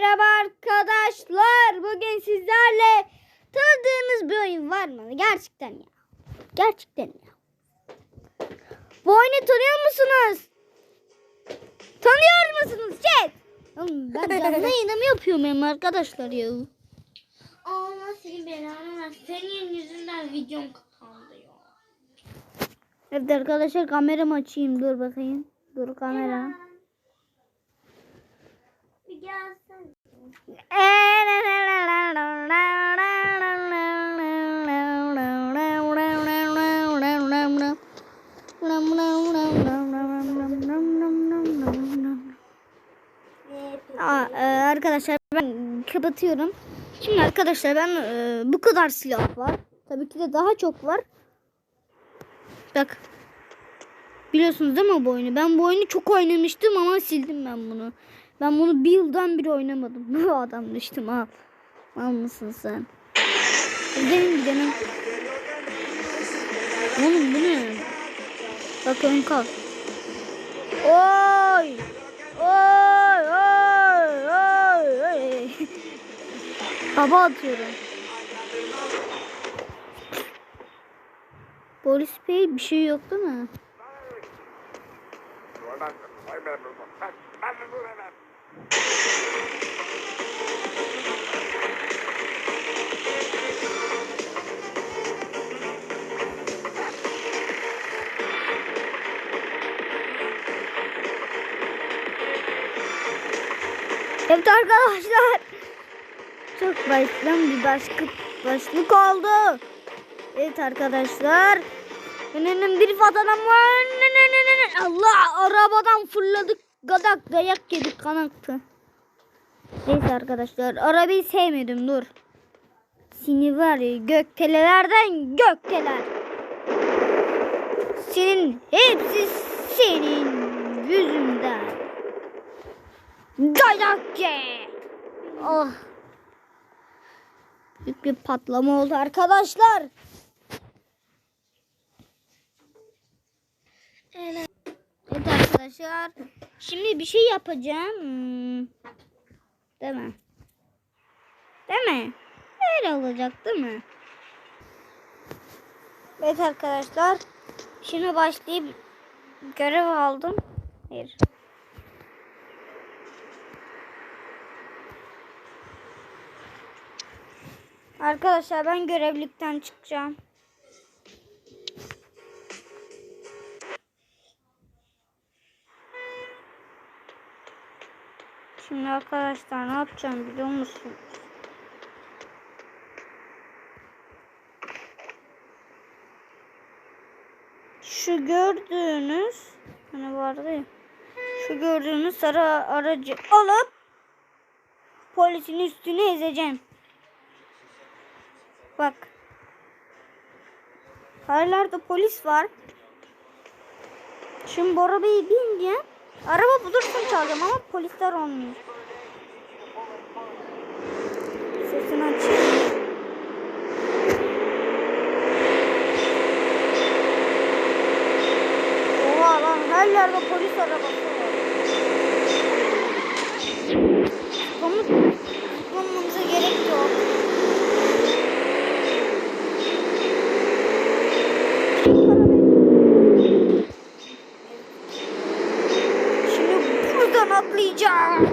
Merhaba arkadaşlar. Bugün sizlerle tanıdığınız bir oyun var mı? Gerçekten ya. Gerçekten ya. Bu oyunu tanıyor musunuz? Tanıyor musunuz? Oğlum ben canlı yayınımı yapıyorum hem arkadaşlar ya. Allah senin belanı ver. Senin yüzünden videom kapandı ya. Evet arkadaşlar kameramı açayım. Dur bakayım. Dur kamera. Bir e, arkadaşlar ben kapatıyorum. Şimdi arkadaşlar ben e, bu kadar silah var. Tabii ki de daha çok var. Bak. Biliyorsunuz değil mi bu oyunu? Ben bu oyunu çok oynamıştım ama sildim ben bunu. Ben bunu bir yıldan beri oynamadım. Bu adam düştüm al. Al mısın sen? Gidelim gidelim. Oğlum bu ne? Bak ön kal. Oy! Oy! Oy! Oy! Oy! Hava atıyorum. Polis bey bir şey yok değil mi? Evet arkadaşlar. Çok baştan bir başka başlık oldu. Evet arkadaşlar. Bir vatanım var. Allah arabadan fırladık. Gadak dayak yedik kanaktı. Neyse arkadaşlar arabayı sevmedim dur. Seni var ya gökdelelerden gökdeler. Senin hepsi senin yüzünden. Dayak. Oh. Büyük bir patlama oldu arkadaşlar. Evet arkadaşlar. Şimdi bir şey yapacağım. Hmm. Değil mi? Değil mi? Öyle olacak değil mi? Evet arkadaşlar. Şimdi başlayıp görev aldım. Hayır. Arkadaşlar ben görevlikten çıkacağım. Şimdi arkadaşlar ne yapacağım biliyor musunuz? Şu gördüğünüz hani vardı ya. Şu gördüğünüz sarı aracı alıp polisin üstüne ezeceğim. Bak. Hayırlarda polis var. Şimdi bu arabayı bineceğim. Araba bulursun çalacağım ama polisler olmuyor. Sesini açayım. Oha lan her yerde polis arabası var. Bunu bulmamıza gerek yok. Şimdi buradan atlayacağım.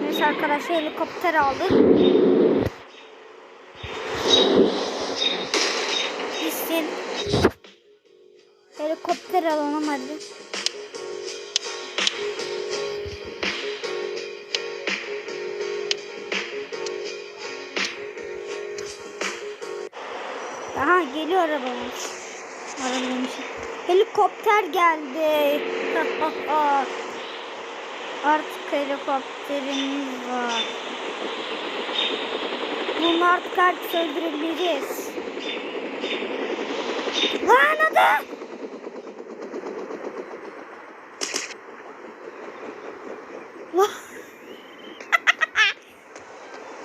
Neyse arkadaşlar helikopter aldık. Gitsin. Helikopter alalım hadi. Aha geliyor arabamız. Arabaymışım. Helikopter geldi. artık helikopterimiz var. Bunu artık herkes öldürebileceğiz. Lan! Vah!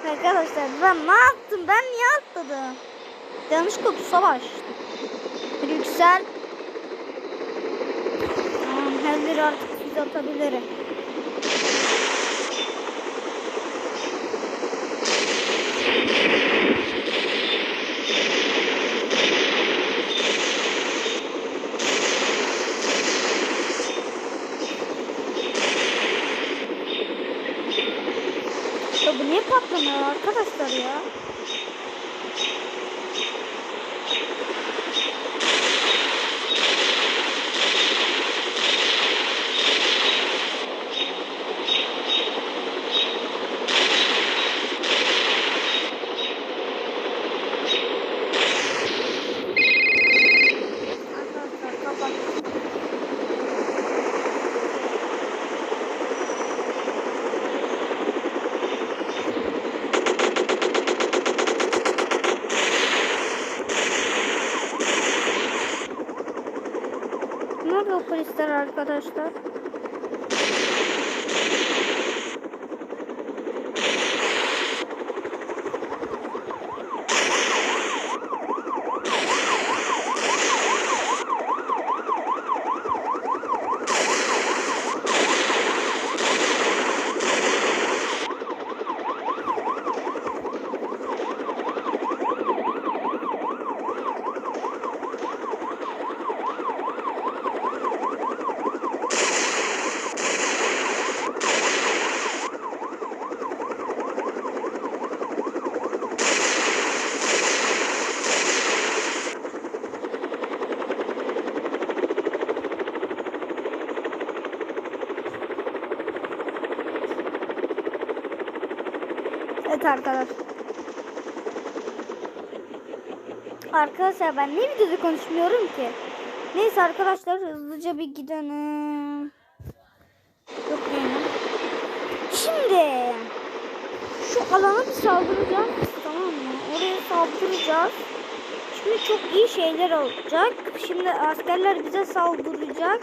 Arkadaşlar ben ne yaptım? Ben niye atladım? Tuşa bastım. Hadi yüksel. Tamam her artık siz atabilirim. Ya bu niye patlamıyor arkadaşlar ya? Arkadaşlar kapat. Nerede o polisler arkadaşlar? Evet arkadaşlar. Arkadaşlar ben ne videoda konuşmuyorum ki? Neyse arkadaşlar hızlıca bir gidelim. Yok yani. Şimdi şu alana bir saldıracağız. Tamam mı? Oraya saldıracağız. Şimdi çok iyi şeyler olacak. Şimdi askerler bize saldıracak.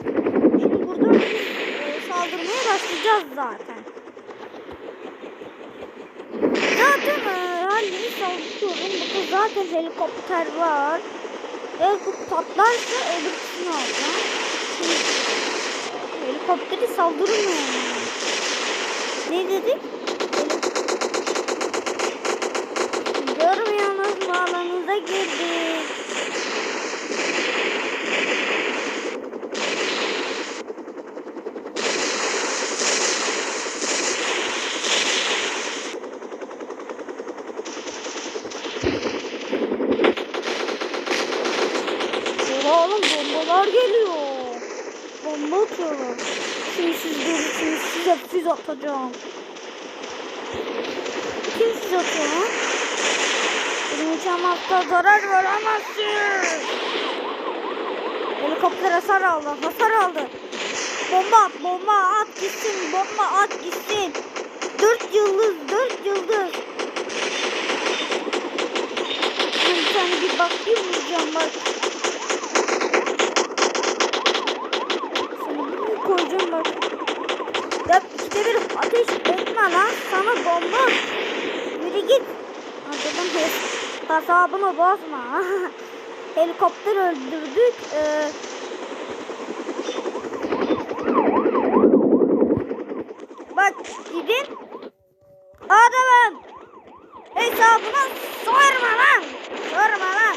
Şimdi buradan e, saldırmaya başlayacağız zaten. Zaten e, halini saldırıyorum. Burada zaten helikopter var. Ve bu patlarsa. Şimdi e, helikopteri saldırmıyor. Ne dedik? Görmüyorsunuz mu alanınıza girdik. Oha oğlum bombalar geliyor. Bomba atıyorlar. Şimdi siz görürsünüz size füze atacağım. Kim atıyor lan? Benim uçağıma zarar veremezsin. Helikopter hasar aldı. Hasar aldı. Bomba at, bomba at gitsin. Bomba at gitsin. Dört yıldız, dört yıldız. Ben bir tane bir vuracağım bak. Seni bir koyacağım bak. Ya ikide bir ateş etme lan. Sana bomba. Yürü git. Arkadan hes- hesabını bozma. Helikopter öldürdük. Ee, bak gidin. Adamın hesabına sorma lan. Sorma lan.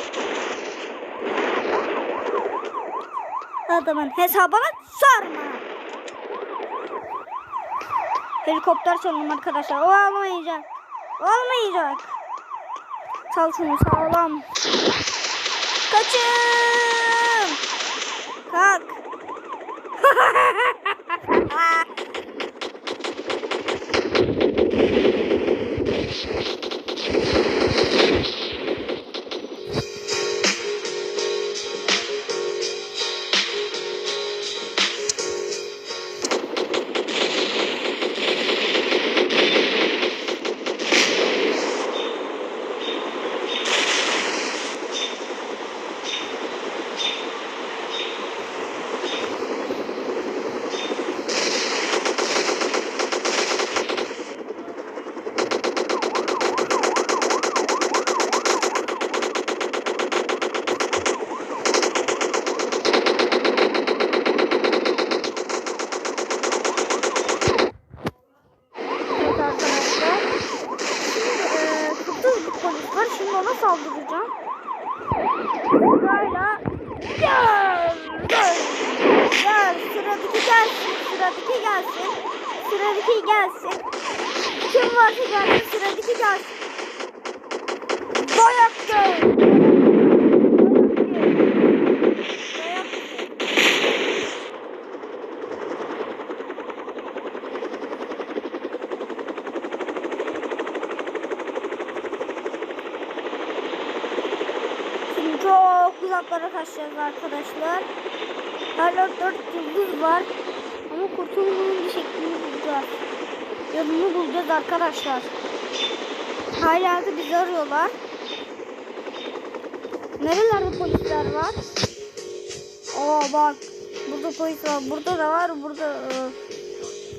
Adamın hesabına sorma. Helikopter çalalım arkadaşlar. Olmayacak. Olmayacak. Çal şunu sağlam. Kaçın. Kalk. gelsin. Sıradaki gelsin. Sıradaki gelsin. Kim varsa gelsin. Sıradaki gelsin. Dayak gel. Dayak gel. Şimdi çok uzaklara kaçacağız arkadaşlar. Hala 4 yıldız var. Ama kurtulmanın bir şeklini bulacağız. Yolunu bulacağız arkadaşlar. Hala da bizi arıyorlar. Nerelerde polisler var? Oo bak. Burada polis var. Burada da var. Burada e,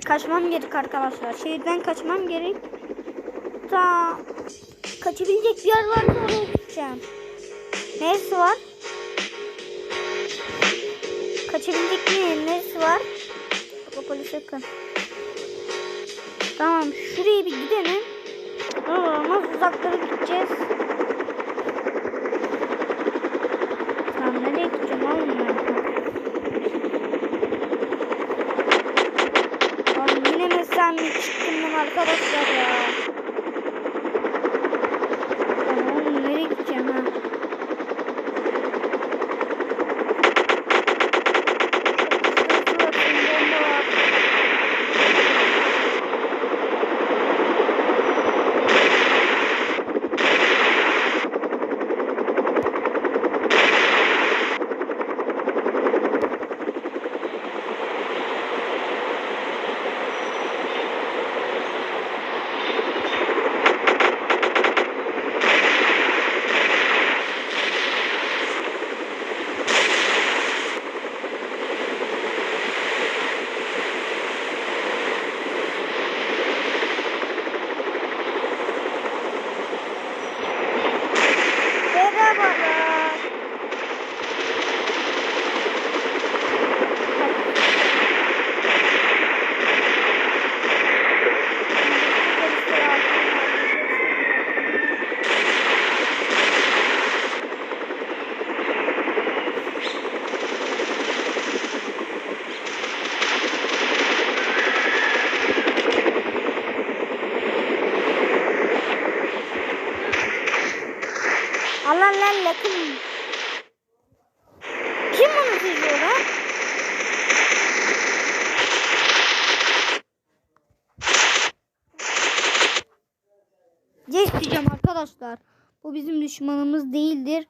kaçmam gerek arkadaşlar. Şehirden kaçmam gerek. Ta kaçabilecek bir yer varsa oraya gideceğim. Neresi var? Yer neresi var? Polis yakın. Tamam şuraya bir gidelim. Ne olmaz uzaklara gideceğiz. Tamam nereye gideceğim oğlum ben? Oğlum yine çıktın ben arkadaşlar ya? trabalhar. Lan yakın. Kim bunu çiziyor lan? Geç arkadaşlar. Bu bizim düşmanımız değildir.